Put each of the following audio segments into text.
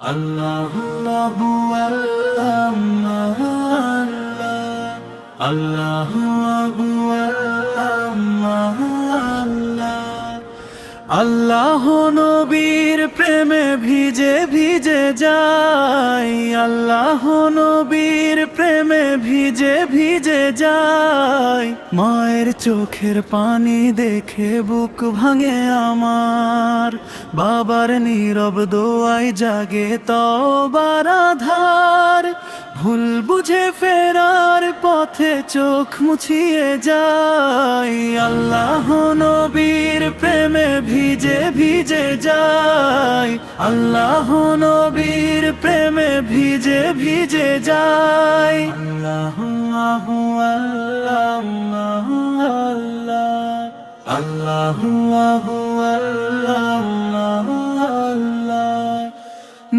আল্লাহ আল্লাহ আল্লাহ নবীর প্রেমে ভিজে ভিজে যাই আল্লাহ নবীর প্রেমে ভিজে ভিজে যাই মায়ের চোখের পানি দেখে বুক ভাঙে আমার। বাবার নীরব দোয়াই জাগে তবার আধার ভুল বুঝে ফেরার পথে চোখ মুছিয়ে যায়। আল্লাহ নবীর প্রেমে ভিজে ভিজে যাই আল্লাহ নবীর প্রেমে ভিজে ভিজে যাই আল্লাহ আল্লাহ আল্লাহ আল্লাহ।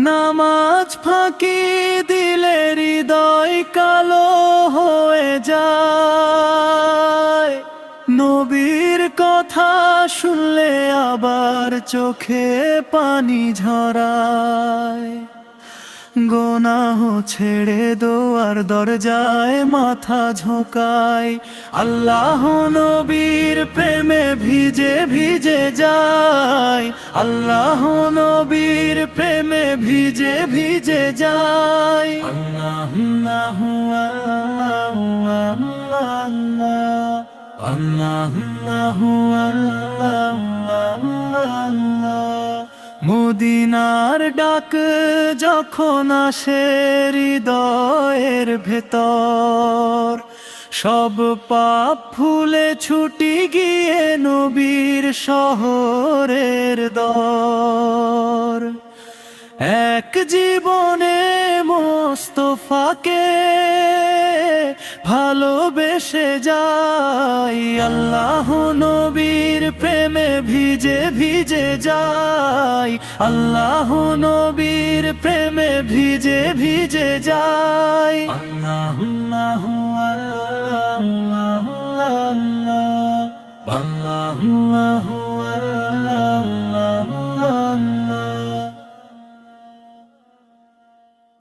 নামাজ ফাঁকি দিলে হৃদয় কালো হয়ে যায়। নবীর কথা শুনলে আবার চোখে পানি ঝরায়। গোনাহ ছেড়ে দোয়ার দরজায় মাথা ঝোঁকায়। আল্লাহ নবীর প্রেমে ভিজে ভিজে যায়। আল্লাহ নবীর প্রেমে ভিজে ভিজে যায়। আল্লাহ মদিনার ডাক যখন আসে হৃদয়ের ভেতর, সব পাপ ভুলে ছুটি গিয়ে নবীর শহরের দর। এক জীবনে মোস্তফাকে ভালোবেসে যাই, আল্লাহ নবীর প্রেমে ভিজে ভিজে যাই, আল্লাহ নবীর প্রেমে ভিজে ভিজে যাই। আল্লাহ আল্লাহ আল্লাহ আল্লাহ আল্লাহ